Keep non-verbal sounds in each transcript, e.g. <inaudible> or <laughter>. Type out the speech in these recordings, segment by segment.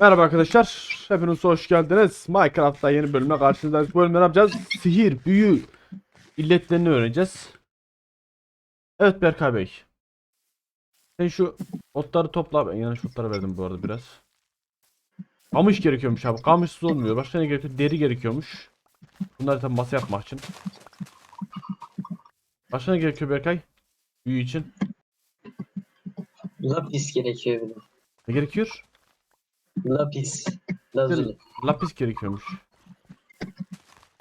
Merhaba arkadaşlar. Hepiniz hoş geldiniz. Minecraft'ta yeni bölümle karşınızdayız. Bu bölümde ne yapacağız? Sihir, büyü illetlerini öğreneceğiz. Evet Berkay Bey. Sen şu otları topla. Ben yanlış otları verdim bu arada biraz. Kamış gerekiyormuş abi. Kamışsız olmuyor. Başka ne gerekiyor? Deri gerekiyormuş. Bunları tabi masa yapmak için. Başka ne gerekiyor Berkay? Büyü için. Lapis gerekiyor bir de. Ne gerekiyor? Lapis. <laughs> Lazuli. Lapis gerekiyormuş.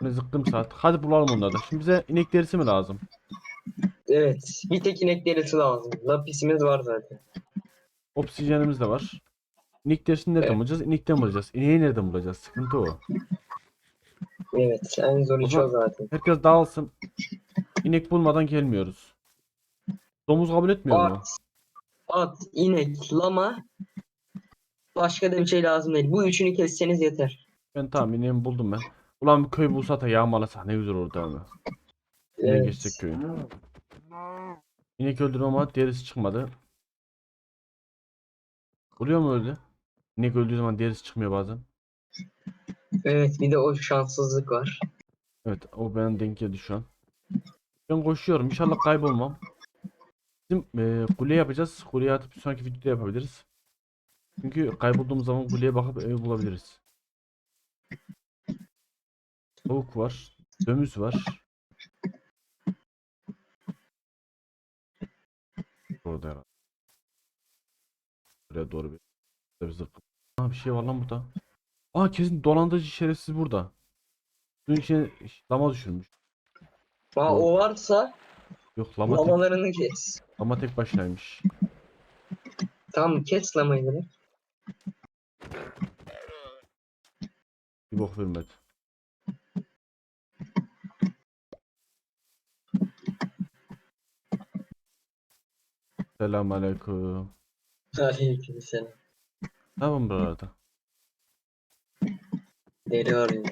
Ne zıkkım saat. Hadi bulalım onları da. Şimdi bize inek derisi mi lazım? Evet. Bir tek inek derisi lazım. Lapisimiz var zaten. Oksijenimiz de var. İnek derisini nereden Evet. bulacağız? İnekten bulacağız. İneği nereden bulacağız? Sıkıntı o. Evet. En zor iş o zaten. Herkes dağılsın. İnek bulmadan gelmiyoruz. Domuz kabul etmiyor mu? At. At, inek, lama. Başka da bir şey lazım değil. Bu üçünü kesseniz yeter. Ben tamam ineğimi buldum ben. Ulan bir köy bulsa da yağmalasak ne güzel olurdu abi. Evet. geçecek köyün. İnek öldürdüm ama derisi çıkmadı. Oluyor mu öyle? İnek öldüğü zaman derisi çıkmıyor bazen. Evet. Bir de o şanssızlık var. Evet o benim denk geldi şu an. Ben koşuyorum. İnşallah kaybolmam. Bizim eee kule yapacağız. Kuleye atıp bir sonraki videoda yapabiliriz. Çünkü kaybolduğumuz zaman kuleye bakıp ev bulabiliriz. Tavuk var. Dömüz var. Orada herhalde. Buraya doğru bir. Aa bir şey var lan burada. Aa kesin dolandırıcı şerefsiz burada. Suyun içine lama düşürmüş. Aa, o varsa Yok lama tek, lamalarını kes. lama tek başınaymış. Tamam kes lamayı direkt. Bir bok vermedi. Selamünaleyküm. Aleykümselam. Tamam buralarda. Deri arıyor.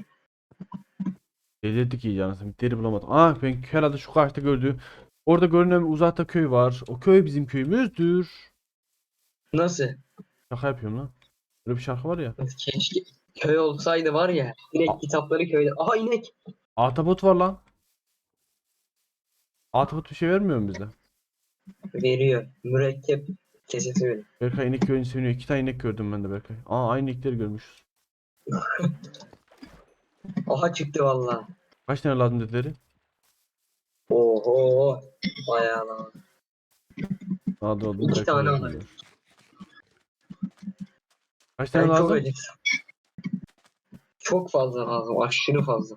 Delirdik iyi canısın. Bir deri bulamadım. Ah ben herhalde şu karşıda gördüğüm. Orada görünen bir uzakta köy var. O köy bizim köyümüzdür. Nasıl? Şaka yapıyorum lan. Böyle bir şarkı var ya. Keşke köy olsaydı var ya. Direkt kitapları köyde. Aha inek. Ahtapot var lan. Ahtapot bir şey vermiyor mu bize? Veriyor. Mürekkep kesesi veriyor. Berkay inek köyünü seviniyor. İki tane inek gördüm ben de Berkay. Aa aynı inekleri görmüşüz. <laughs> Aha çıktı valla. Kaç tane lazım dedileri? Oho. Bayağı lan. Daha da oldu. İki Berkay tane lazım. Kaç tane Ben çok lazım? Çok fazla lazım. Aşırı fazla.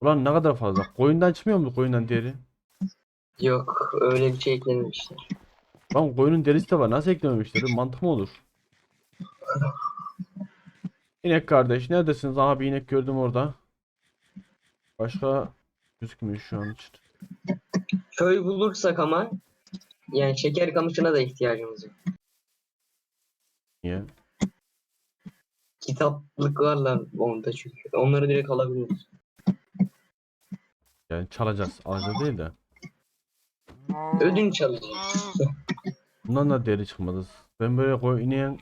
Ulan ne kadar fazla. Koyundan çıkmıyor mu koyundan deri? Yok öyle bir şey eklememişler. Lan koyunun derisi de var. Nasıl eklememişler? Mantık mı olur? İnek kardeş neredesiniz? Aha bir inek gördüm orada. Başka gözükmüyor şu an için. Köy bulursak ama yani şeker kamışına da ihtiyacımız yok. Niye? Kitaplıklarla onda çünkü. Onları direkt alabiliriz. Yani çalacağız. Alacağız değil de. Ödünç alacağız. <laughs> Bundan da deri çıkmadı. Ben böyle koy ineğin...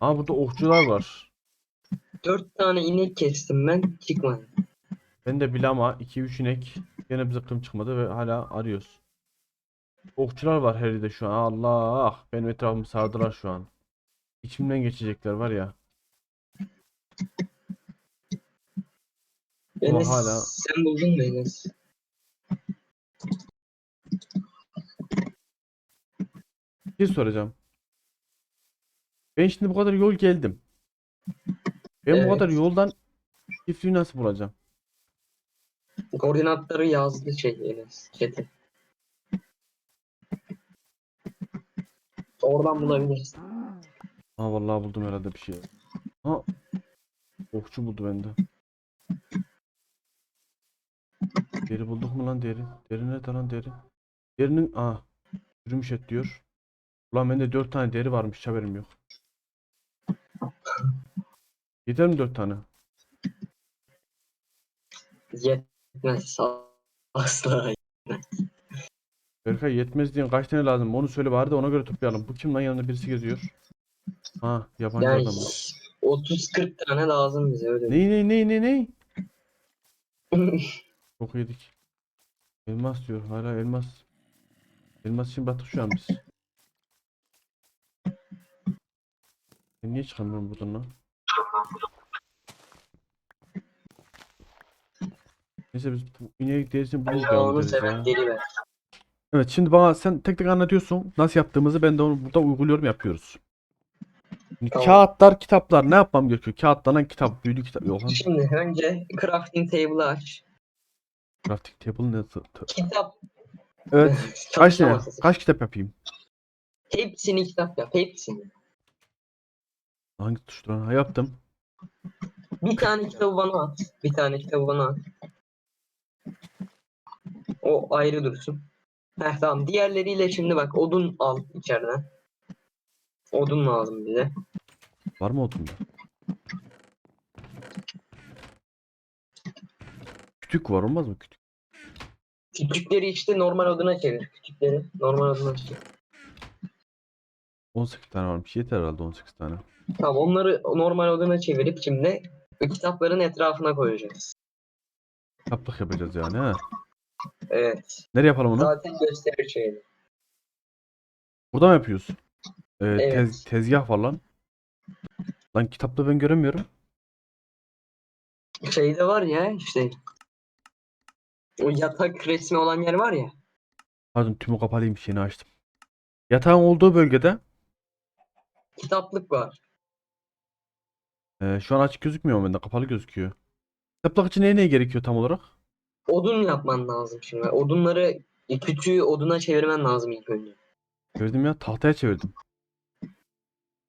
Aa burada okçular var. Dört tane inek kestim ben. Çıkmadı. Ben de bilama 2-3 inek. Gene bir zıkkım çıkmadı ve hala arıyoruz. Okçular var her yerde şu an. Allah! Benim etrafımı sardılar şu an. İçimden geçecekler var ya. Enes hala- sen buldun mu Enes? Bir şey soracağım. Ben şimdi bu kadar yol geldim. Ben bu kadar yoldan çiftliği nasıl bulacağım? Koordinatları yazdı şey Enes. Chat'e. Oradan bulabilirsin. Ha vallahi buldum herhalde bir şey. Ha. Okçu buldu bende. Deri bulduk mu lan deri? Deri nerede lan deri? Derinin aa yürümüş et diyor. Ulan bende 4 tane deri varmış hiç haberim yok. Yeter mi 4 tane? Yetmez. Asla. Berkay yetmez diyen kaç tane lazım onu söyle bari de ona göre toplayalım. Bu kim lan yanında birisi geziyor. Ha yabancı Yani adam. 30-40 tane lazım bize öyle. Ney ney ney ney <laughs> ney? Çok yedik. Elmas diyor. Hala elmas. Elmas için battık şu an biz. Ben niye çıkamıyorum buradan lan? Neyse biz bu ineği derisini buluruz Ya devam ederiz ya. Evet şimdi bana sen tek tek anlatıyorsun. Nasıl yaptığımızı ben de onu burada uyguluyorum yapıyoruz. Tamam. Kağıtlar, kitaplar ne yapmam gerekiyor? Kağıtlanan kitap, büyülü kitap. Yok lan. Şimdi önce crafting table'ı aç. Crafting table ne? Kitap. Evet. <laughs> Kaç masası. Kaç kitap yapayım? Hepsini kitap yap. Hepsini. Hangi tuştan? Ha yaptım. Bir tane kitabı bana at. Bir tane kitabı bana at. O ayrı dursun. Heh tamam. Diğerleriyle şimdi bak odun al içeriden. Odun lazım bize. Var mı odunda? Kütük var olmaz mı kütük? Küçükleri işte normal oduna çevir. Küçükleri normal oduna çevir. 18 tane varmış. Yeter herhalde 18 tane. Tamam onları normal oduna çevirip şimdi kitapların etrafına koyacağız. Kitaplık yapacağız yani he. Evet. Nereye yapalım onu? Zaten gösterir şeyini. Burada mı yapıyoruz? Ee, Evet. tez, tezgah var lan. Lan kitapta ben göremiyorum. Şeyde var ya işte o yatak resmi olan yer var ya. Pardon tümü kapalıymış yeni açtım. Yatağın olduğu bölgede Kitaplık var. e, şu an açık gözükmüyor mu bende? Kapalı gözüküyor. Kitaplık için neye ne gerekiyor tam olarak? Odun yapman lazım şimdi. Odunları kütüğü oduna çevirmen lazım ilk önce. Çevirdim ya tahtaya çevirdim.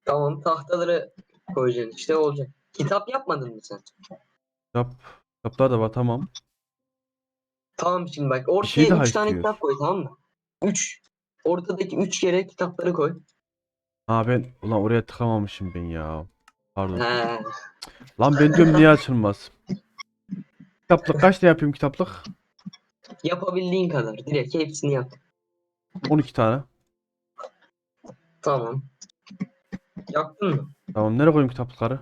Tamam tahtaları koyacaksın işte olacak. Kitap yapmadın mı sen? Kitap, kitaplar da var tamam. Tamam şimdi bak şey ortaya daha 3 tane istiyor. kitap koy tamam mı? 3. Ortadaki 3 yere kitapları koy. Ha ben ulan oraya tıkamamışım ben ya. Pardon. He. Lan ben diyorum niye açılmaz? Kitaplık kaç tane yapayım kitaplık? Yapabildiğin kadar. Direkt hepsini yap. 12 tane. Tamam. Yaptın mı? Tamam nereye koyayım kitaplıkları?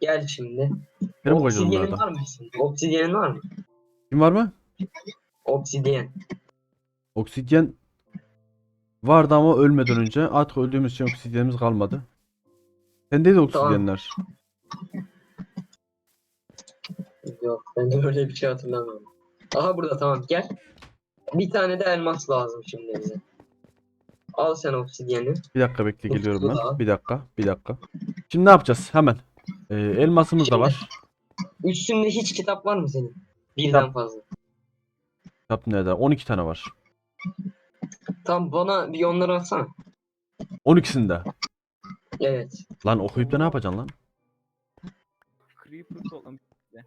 Gel şimdi. Nereye koyacağız Obsidyenin bunları var mı? Obsidyenin var mı? Kim var mı? Obsidyen. Oksijen vardı ama ölmeden önce. Artık öldüğümüz için oksijenimiz kalmadı. Sende de oksijenler. Yok ben de öyle bir şey hatırlamıyorum. Aha burada tamam gel. Bir tane de elmas lazım şimdi bize. Al sen obsidyeni. Bir dakika bekle Dur, geliyorum ben. daha. Bir dakika, bir dakika. Şimdi ne yapacağız? Hemen. Ee, elmasımız da var. Üstünde hiç kitap var mı senin? Birden Kitap. fazla. Kitap nerede? 12 tane var. Tamam bana bir onları atsana. 12'sinde. Evet. Lan okuyup da ne yapacaksın lan? Creeper toplamış bize.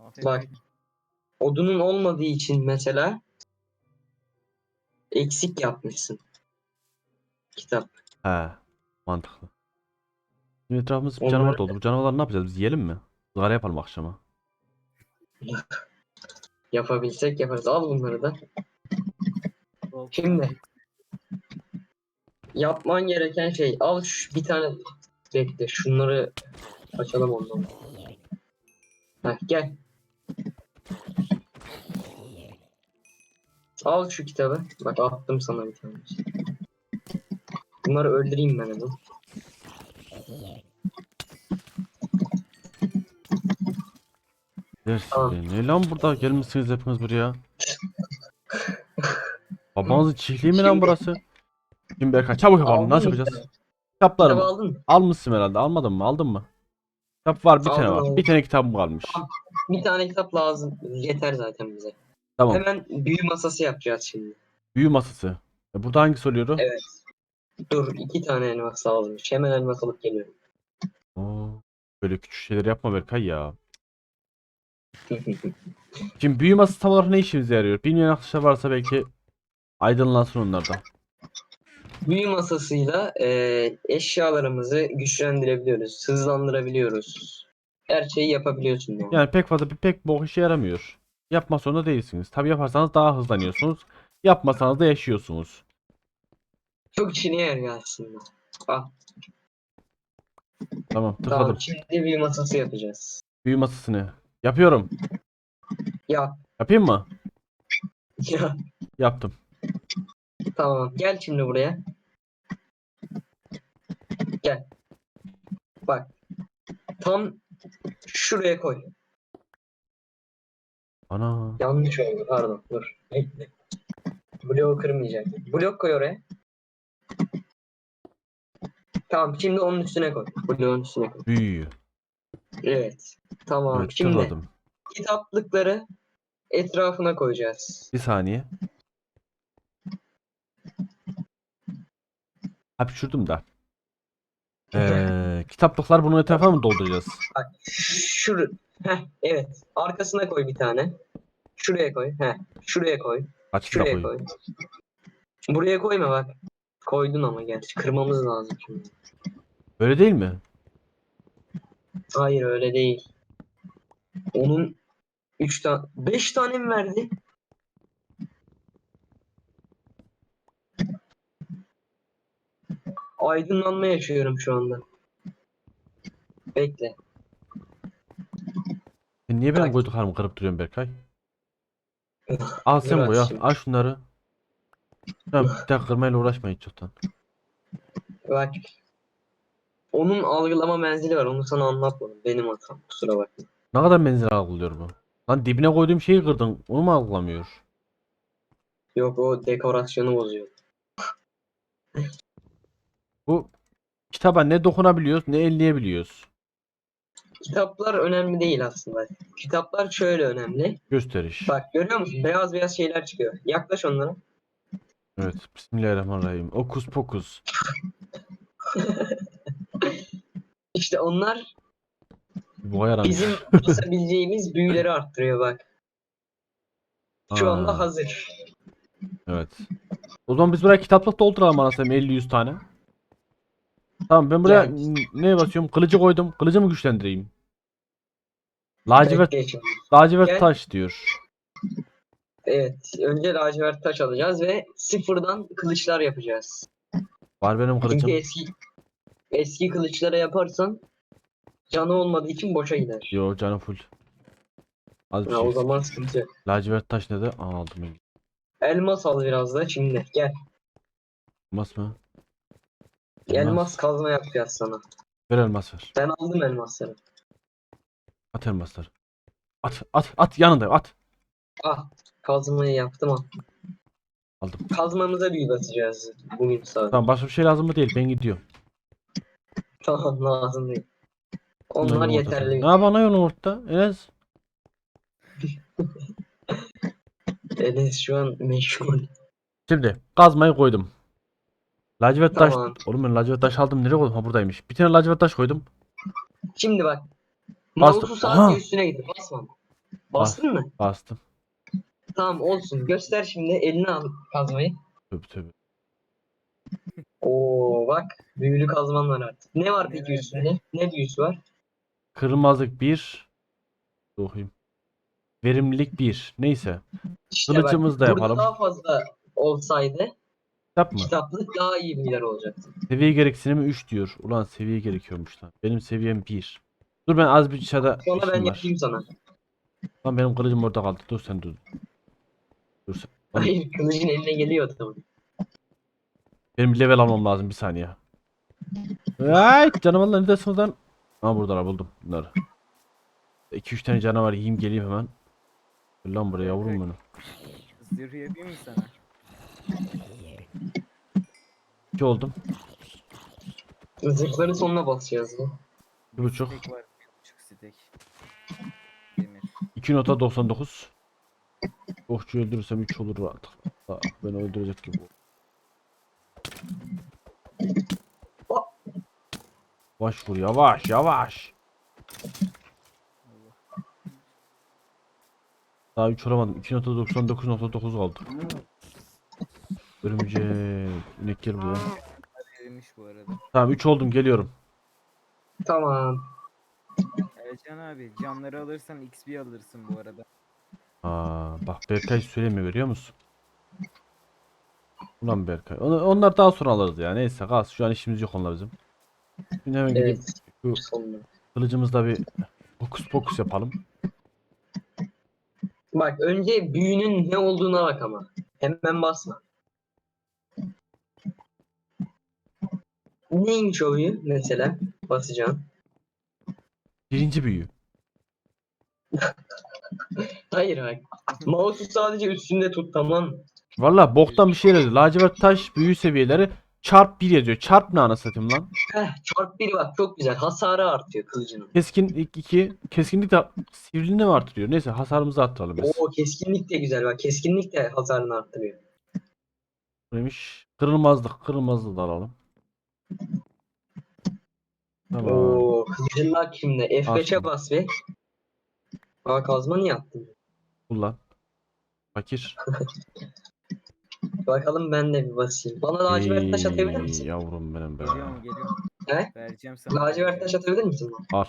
Afiyet Bak. olsun. Odunun olmadığı için mesela eksik yapmışsın. Kitap. He. Mantıklı. Şimdi etrafımız bir Onları- canavar doldu. Bu canavarları ne yapacağız? Biz yiyelim mi? Zara yapalım akşama. <laughs> Yapabilsek yaparız. Al bunları da. Şimdi. Yapman gereken şey al şu bir tane bekle şunları açalım ondan. Heh, gel. Al şu kitabı. Bak attım sana bir tane. Bunları öldüreyim ben hemen. Tamam. ya. Ne lan burada? Gelmişsiniz hepiniz buraya. Babanızın çiftliği mi lan Şimdi- burası? Şimdi Berkay çabuk yapalım. Aldın Nasıl mı yapacağız? kitabı? Kitaplarım. Kitabı aldın mı? Almışsın herhalde. Almadın mı? Aldın mı? Kitap var bir tane Aldım, var. aldım. Bir tane kitabım kalmış. Bir tane kitap lazım. Yeter zaten bize. Tamam. Hemen büyü masası yapacağız şimdi. Büyü masası. E burada hangisi oluyor? Evet. Dur iki tane elmas lazımmış. Hemen elmas alıp geliyorum. Böyle küçük şeyler yapma Berkay ya. <laughs> Şimdi büyü masası tam olarak ne işimize yarıyor? Bilmeyen arkadaşlar varsa belki aydınlansın onlardan. Büyü masasıyla e, eşyalarımızı güçlendirebiliyoruz, hızlandırabiliyoruz. Her şeyi yapabiliyorsun yani. Yani pek fazla bir pek bok işe yaramıyor. Yapma zorunda değilsiniz. Tabi yaparsanız daha hızlanıyorsunuz. Yapmasanız da yaşıyorsunuz. Çok işine yarıyor aslında. Ah, Tamam tıkladım. tamam şimdi bir masası yapacağız. Büyü masasını. Yapıyorum. Ya Yapayım mı? <laughs> ya Yaptım. tamam gel şimdi buraya. Gel. Bak. Tam şuraya koy. Ana. Yanlış oldu pardon dur. Bekle. Bloğu kırmayacak. Blok koy oraya. Tamam şimdi onun üstüne koy. Bloğun üstüne koy. Büyü. Evet. Tamam şimdi tıkladım. kitaplıkları etrafına koyacağız. Bir saniye. Hapşurdum da. Ee, kitaplıklar bunun etrafına mı dolduracağız? Şur Heh, evet. Arkasına koy bir tane. Şuraya koy. Heh, şuraya koy. Kaç kitap Şuraya koyayım? koy. Buraya koyma bak. Koydun ama gerçi. Kırmamız lazım şimdi. Böyle değil mi? Hayır öyle değil. Onun 3 tane 5 tane mi verdi? Aydınlanma yaşıyorum şu anda. Bekle. Sen niye benim Bak. koyduklarımı kırıp duruyorsun Berkay? Al sen Dur koy al. şimdi. Al şunları. Tamam bir dakika kırmayla uğraşmayın çoktan. Bak. Onun algılama menzili var. Onu sana anlatmadım. Benim hatam. Kusura bakma. Ne kadar menzil algılıyor bu? Lan dibine koyduğum şeyi kırdın. Onu mu algılamıyor? Yok o dekorasyonu bozuyor. <laughs> Bu kitaba ne dokunabiliyoruz ne elleyebiliyoruz. Kitaplar önemli değil aslında. Kitaplar şöyle önemli. Gösteriş. Bak görüyor musun? Beyaz beyaz şeyler çıkıyor. Yaklaş onlara. Evet. Bismillahirrahmanirrahim. Okus pokus. <laughs> İşte onlar Bu yaran. bizim <laughs> basabileceğimiz büyüleri arttırıyor bak. Şu anda Aa, hazır. Evet. O zaman biz buraya kitaplık dolduralım anasını 50-100 tane. Tamam ben buraya Gel. n- neye basıyorum? Kılıcı koydum. Kılıcı mı güçlendireyim? Lacivert, şimdi. lacivert Gel. taş diyor. Evet. Önce lacivert taş alacağız ve sıfırdan kılıçlar yapacağız. Var benim kılıcım. Çünkü eski eski kılıçlara yaparsan canı olmadığı için boşa gider. Yo canım full. Az bir Ya şey. o zaman sıkıntı. Lacivert taş ne de? Aa, aldım. ben. Elmas al biraz da şimdi. Gel. Elmas mı? Elmas kazma yapacağız sana. Ver elmas ver. Ben aldım elmasları. At elmasları. At at at yanındayım at. Ah kazmayı yaptım ah. Aldım. Kazmamıza büyü basacağız bugün sadece. Tamam başka bir şey lazım mı değil ben gidiyorum. Tamam <laughs> lazım değil. Onlar yumurta yeterli. Ne lan yumurta? Enes. <laughs> Enes şu an meşgul. Şimdi kazmayı koydum. Lacivert taş. Tamam. Oğlum ben lacivert taş aldım nereye koydum? Ha buradaymış. Bir tane lacivert taş koydum. Şimdi bak. Bastım. Mouse'u Aha. üstüne gidip basma. Bastın mı? Bastım. Tamam olsun. Göster şimdi eline al kazmayı. Tövbe tövbe. Oo bak büyülü kazman var artık. Ne var peki üstünde? Ne büyüsü var? Kırmızılık 1. Okuyayım. Verimlilik 1. Neyse. İşte Kılıcımızı da burada yapalım. daha fazla olsaydı Kitap mı? kitaplık daha iyi bilgiler olacaktı. Seviye gereksinimi 3 diyor. Ulan seviye gerekiyormuş lan. Benim seviyem 1. Dur ben az bir dışarıda Sonra ben işim var. yapayım sana. Lan benim kılıcım orada kaldı. Dur sen dur. Dur <laughs> Hayır kılıcın eline geliyor tamam. benim bir level almam lazım bir saniye. Ay canavarlar neredesin lan? Ha buradalar buldum bunları. 2-3 tane canavar yiyeyim geleyim hemen. Gel lan buraya yavrum benim. Zırh yapayım mı sana? 2 oldum. Zırhların sonuna basacağız. ya. 1.5. Stek var. Bir buçuk stek. Demir. 2 nota 99. Okçuyu öldürürsem 3 olur artık. Aa, beni öldürecek gibi. Yavaş vur yavaş yavaş. Daha 3 olamadım. 2 nota 99 nota 9 kaldı. Örümcek. İnek gel buraya. Erimiş bu arada. Tamam 3 oldum geliyorum. Tamam. Ercan abi camları alırsan XP alırsın bu arada. Aa, bak Berkay söylemiyor görüyor musun? Ulan Berkay. Onu- onlar daha sonra alırız ya. Neyse kalsın. Şu an işimiz yok onunla bizim. Şimdi hemen gidip Evet. şu Sonunda. kılıcımızda bir fokus fokus yapalım. Bak önce büyünün ne olduğuna bak ama. Hemen basma. Neymiş o büyü mesela? Basacağım. Birinci büyü. <laughs> Hayır bak. Mouse'u sadece üstünde tut tamam? Valla boktan bir şey yazıyor. Lacivert taş büyü seviyeleri çarp 1 yazıyor. Çarp ne anasını satayım lan? Heh, çarp bir bak çok güzel. Hasarı artıyor kılıcının. Keskinlik 2. Keskinlik de sivriliğini mi artırıyor? Neyse hasarımızı arttıralım biz. Oo keskinlik de güzel bak. Keskinlik de hasarını arttırıyor. Neymiş? Kırılmazlık. Kırılmazlığı da alalım. Tamam. Oo kılıcın bak şimdi. F5'e Aferin. bas bir. Aa kazma niye attın? Kullan. Fakir. <laughs> Bakalım ben de bir basayım. Bana lacivert taş atabilir misin? Yavrum benim be. Geliyorum geliyorum. He? Vereceğim sana. Lacivert taş atabilir misin? bana? Al.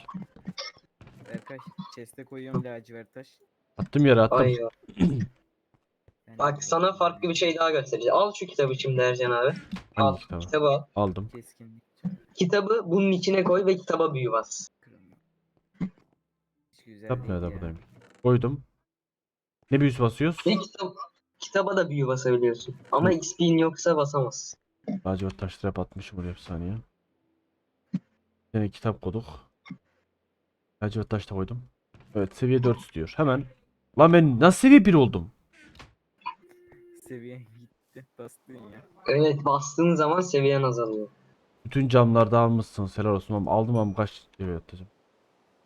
Berkay chest'e koyuyorum lacivert taş. Attım yere attım. Ay ya. Bak sana farklı bir şey daha göstereceğim. Al şu kitabı şimdi Ercan abi. Al. Kitabı? Kitabı al. Aldım. Keskinlik. Kitabı bunun içine koy ve kitaba büyü bas. Hiç güzel Kitap değil nerede ya. buradayım? Koydum. Ne büyüsü basıyoruz? Ve kitap, kitaba da büyü basabiliyorsun. Ama Hı. XP'in yoksa basamazsın. Lacivert taş trap atmışım oraya bir saniye. Tane kitap koyduk. Lacivert taş da koydum. Evet seviye 4 istiyor. Hemen. Lan ben nasıl seviye 1 oldum? Seviyen gitti. Bastın ya. Evet bastığın zaman seviyen azalıyor. Bütün camlarda almışsın. Helal olsun. Ama aldım ama kaç seviye atacağım.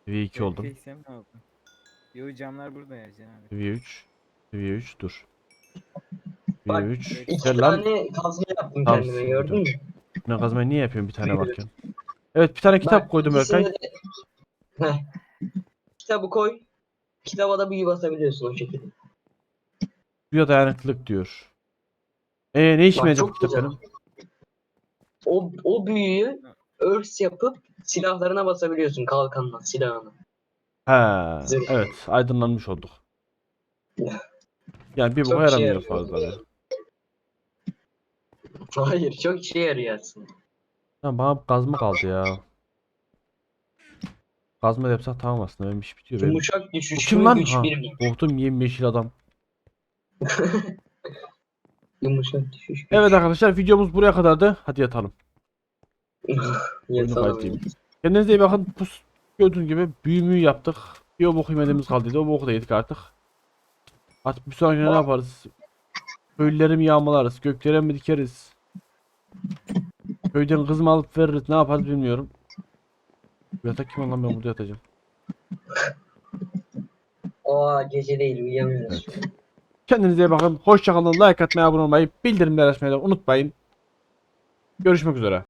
Seviye 2 oldum. Ne yaptın? Yo camlar burada Ercan abi. Seviye 3. Seviye 3 dur. Bak, Seviye 3. İki Güzel lan. tane kazma yaptım Tamam, kendime sıkıntı gördün mü? Ne kazmayı niye yapıyorum bir tane varken? Evet bir tane kitap Bak, koydum ikisine Berkay. de- Heh. Kitabı koy. Kitaba da büyü basabiliyorsun o şekilde. Suya dayanıklılık diyor. Ee ne işime Bak, yarayacak bu çok kitap güzel. benim? O, o büyüyü örs yapıp silahlarına basabiliyorsun kalkanla silahına. He, Zırh. evet aydınlanmış olduk. Yani bir Çok boka işe yaramıyor yarıyor. fazla. ya. Hayır çok işe yarıyor aslında. Tamam bana kazma kaldı ya. Kazma da yapsak tamam aslında benim iş bitiyor. Benim. Yumuşak düşüş kim mü lan? güç Ha, bir mi? korktum yemyeşil adam. <laughs> Yumuşak düşüş. Evet arkadaşlar videomuz buraya kadardı. Hadi yatalım. Oyunu Yatalım. kaydedeyim. Kendinize iyi bakın. Pus gördüğünüz gibi büyümüğü yaptık. Bir o boku yemediğimiz kaldıydı. O boku da yedik artık. Artık bir sonraki ne yaparız? Köylüleri mi yağmalarız? Göklere mi dikeriz? Köyden kız mı alıp veririz? Ne yaparız bilmiyorum. Yatak kim lan ben burada yatacağım. Aa gece değil uyuyamıyoruz. Kendinize iyi bakın. Hoşçakalın. Like atmayı, abone olmayı, bildirimleri açmayı da unutmayın. Görüşmek üzere.